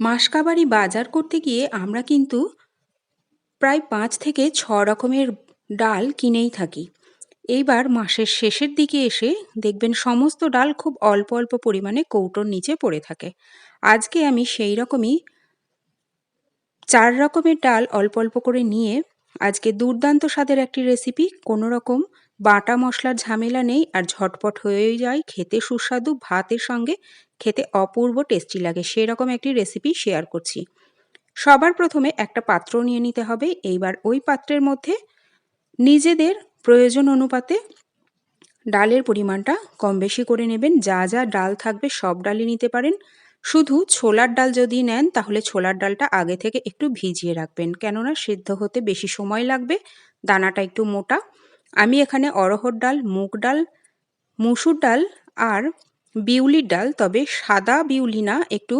মাসকাবারি বাজার করতে গিয়ে আমরা কিন্তু প্রায় পাঁচ থেকে ছ রকমের ডাল কিনেই থাকি। এইবার মাসের শেষের দিকে এসে দেখবেন সমস্ত ডাল খুব অল্প অল্প পরিমাণে কৌটোর নিচে পড়ে থাকে। আজকে আমি সেই রকমই চার রকমের ডাল অল্প অল্প করে নিয়ে আজকে দুর্দান্ত স্বাদের একটি রেসিপি। কোনো রকম বাটা মশলার ঝামেলা নেই আর ঝটপট হয়ে যায়। খেতে সুস্বাদু ভাতের সঙ্গে খেতে অপূর্ব টেস্টি লাগে। সেরকম একটি রেসিপি শেয়ার করছি। সবার প্রথমে একটা পাত্র নিয়ে নিতে হবে। এইবার ওই পাত্রের মধ্যে নিজেদের প্রয়োজন অনুপাতে ডালের পরিমাণটা কম বেশি করে নেবেন। যা যা ডাল থাকবে সব ডালই নিতে পারেন। শুধু ছোলার ডাল যদি নেন, তাহলে ছোলার ডালটা আগে থেকে একটু ভিজিয়ে রাখবেন। কেননা সিদ্ধ হতে বেশি সময় লাগবে, দানাটা একটু মোটা। আমি এখানে অরহর ডাল, মুগ ডাল, মুসুর ডাল আর বিউলির ডাল, তবে সাদা বিউলি না, একটু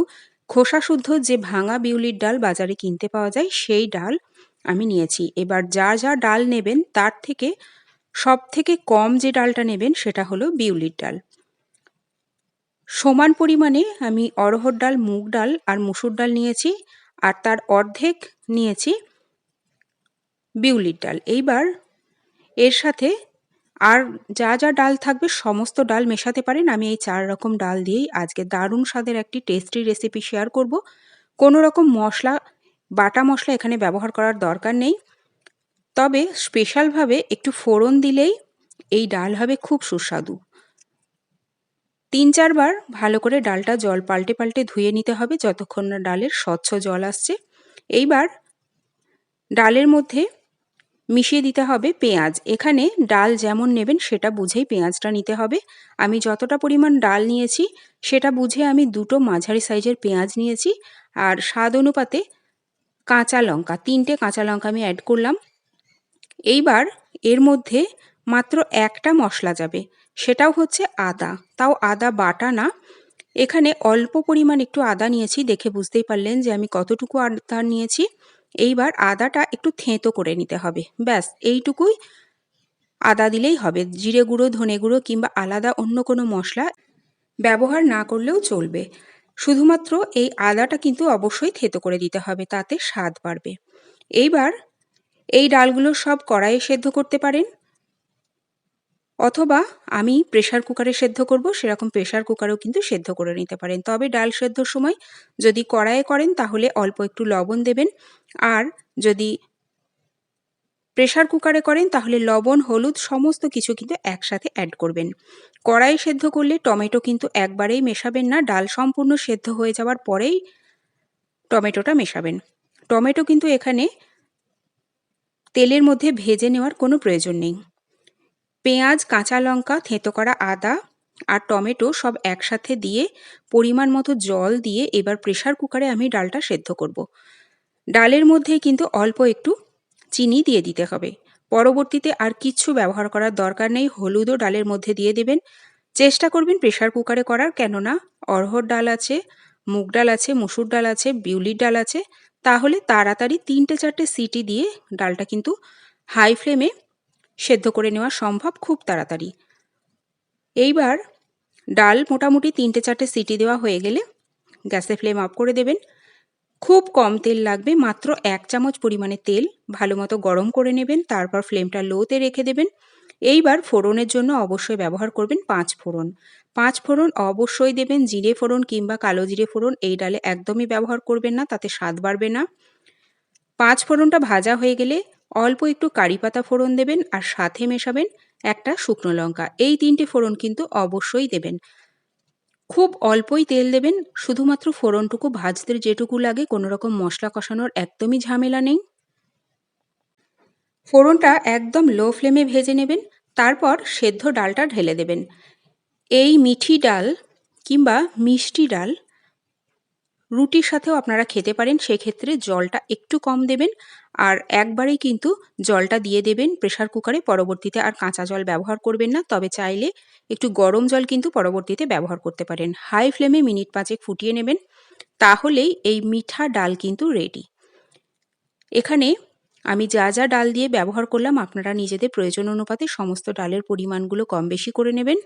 খোসা শুদ্ধ যে ভাঙা বিউলির ডাল বাজারে কিনতে পাওয়া যায়, সেই ডাল আমি নিয়েছি। এবার যা যা ডাল নেবেন, তার থেকে সব থেকে কম যে ডালটা নেবেন, সেটা হলো বিউলির ডাল। সমান পরিমাণে আমি অরহর ডাল, মুগ ডাল আর মুসুর ডাল নিয়েছি, আর তার অর্ধেক নিয়েছি বিউলির ডাল। এইবার এর সাথে আর যা যা ডাল থাকবে সমস্ত ডাল মেশাতে পারেন। আমি এই চার রকম ডাল দিয়েই আজকে দারুণ স্বাদের একটি টেস্টি রেসিপি শেয়ার করব। কোনো রকম মশলা, বাটা মশলা এখানে ব্যবহার করার দরকার নেই। তবে স্পেশালভাবে একটু ফোড়ন দিলেই এই ডাল হবে খুব সুস্বাদু। তিন চারবার ভালো করে ডালটা জল পাল্টে পাল্টে ধুয়ে নিতে হবে যতক্ষণ না ডালের স্বচ্ছ জল আসছে। এইবার ডালের মধ্যে মিশিয়ে দিতে হবে পেঁয়াজ। এখানে ডাল যেমন নেবেন সেটা বুঝেই পেঁয়াজটা নিতে হবে। আমি যতটা পরিমাণ ডাল নিয়েছি, সেটা বুঝে আমি দুটো মাঝারি সাইজের পেঁয়াজ নিয়েছি আর স্বাদ অনুপাতে কাঁচা লঙ্কা, তিনটে কাঁচা লঙ্কা আমি অ্যাড করলাম। এইবার এর মধ্যে মাত্র একটা মশলা যাবে, সেটাও হচ্ছে আদা। তাও আদা বাটা না। এখানে অল্প পরিমাণ একটু আদা নিয়েছি, দেখে বুঝতেই পারলেন যে আমি কতটুকু আদা নিয়েছি। এইবার আদাটা একটু থেঁতো করে নিতে হবে। ব্যাস, এইটুকুই আদা দিলেই হবে। জিরে গুঁড়ো, ধনে গুঁড়ো কিংবা আলাদা অন্য কোনো মশলা ব্যবহার না করলেও চলবে। শুধুমাত্র এই আদাটা কিন্তু অবশ্যই থেতো করে দিতে হবে, তাতে স্বাদ বাড়বে। এইবার এই ডালগুলো সব কড়াইয়ে সেদ্ধ করতে পারেন। অথবা আমি প্রেশার কুকারে সেদ্ধ করব, সেরকম প্রেশার কুকারেও কিন্তু সেদ্ধ করে নিতে পারেন। তবে ডাল সেদ্ধর সময় যদি কড়াইয়ে করেন, তাহলে অল্প একটু লবণ দেবেন। আর যদি প্রেশার কুকারে করেন, তাহলে লবণ, হলুদ সমস্ত কিছু কিন্তু একসাথে অ্যাড করবেন। কড়াই সেদ্ধ করলে টমেটো কিন্তু একবারেই মেশাবেন না। ডাল সম্পূর্ণ সেদ্ধ হয়ে যাওয়ার পরেই টমেটোটা মেশাবেন। টমেটো কিন্তু এখানে তেলের মধ্যে ভেজে নেওয়ার কোনো প্রয়োজন নেই। পেঁয়াজ, কাঁচা লঙ্কা, থেঁতো করা আদা আর টমেটো সব একসাথে দিয়ে পরিমাণ মতো জল দিয়ে এবার প্রেশার কুকারে আমি ডালটা সেদ্ধ করব। ডালের মধ্যে কিন্তু অল্প একটু চিনি দিয়ে দিতে হবে। পরবর্তীতে আর কিচ্ছু ব্যবহার করার দরকার নেই। হলুদও ডালের মধ্যে দিয়ে দেবেন। চেষ্টা করবেন প্রেশার কুকারে করার। কেননা অরহর ডাল আছে, মুগ ডাল আছে, মুসুর ডাল আছে, বিউলির ডাল আছে। তাহলে তাড়াতাড়ি তিনটে চারটে সিটি দিয়ে ডালটা কিন্তু হাই ফ্লেমে সেদ্ধ করে নেওয়া সম্ভব খুব তাড়াতাড়ি। এইবার ডাল মোটামুটি তিনটে চারটে সিটি দেওয়া হয়ে গেলে গ্যাসে ফ্লেম অফ করে দেবেন। খুব কম তেল লাগবে, মাত্র এক চামচ পরিমাণে তেল ভালো মতো গরম করে নেবেন, তারপর ফ্লেমটা লোতে রেখে দেবেন। এইবার ফোড়নের জন্য অবশ্যই ব্যবহার করবেন পাঁচ ফোড়ন। পাঁচ ফোড়ন অবশ্যই দেবেন জিরে ফোড়ন কিংবা কালো জিরে ফোড়ন, এই ডালে একদমই ব্যবহার করবেন না, তাতে স্বাদ বাড়বে না। পাঁচ ফোড়নটা ভাজা হয়ে গেলে অল্প একটু কারি পাতা ফোড়ন দেবেন আর সাথে মেশাবেন একটা শুকনো লঙ্কা। এই তিনটে ফোড়ন কিন্তু অবশ্যই দেবেন। খুব অল্পই তেল দেবেন, শুধুমাত্র ফোড়নটুকু ভাজতে যেটুকু লাগে, কোনো রকম মশলা কষানোর একদমই ঝামেলা নেই। ফোড়নটা একদম লো ফ্লেমে ভেজে নেবেন, তারপর সেদ্ধ ডালটা ঢেলে দেবেন। এই মিঠি ডাল কিংবা মিষ্টি ডাল রুটির সাথেও আপনারা খেতে পারেন, সেক্ষেত্রে জলটা একটু কম দেবেন। আর একবারেই কিন্তু জলটা দিয়ে দেবেন প্রেশার কুকারে, পরবর্তীতে আর কাঁচা জল ব্যবহার করবেন না। তবে চাইলে একটু গরম জল কিন্তু পরবর্তীতে ব্যবহার করতে পারেন। হাই ফ্লেমে মিনিট পাঁচেক ফুটিয়ে নেবেন, তাহলেই এই মিঠা ডাল কিন্তু রেডি। এখানে আমি যা যা ডাল দিয়ে ব্যবহার করলাম, আপনারা নিজেদের প্রয়োজন অনুপাতে সমস্ত ডালের পরিমাণগুলো কম বেশি করে নেবেন।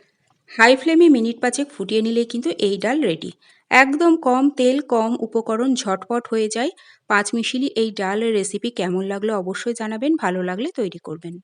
হাই ফ্লেমে মিনিট পাঁচেক ফুটিয়ে নিলে কিন্তু এই ডাল রেডি। একদম কম তেল, কম উপকরণ ঝটপট হয়ে যায়। পাঁচ মিশিলি এই ডালের রেসিপি কেমন লাগল অবশ্যই জানাবেন, ভালো লাগলে তৈরি করবেন।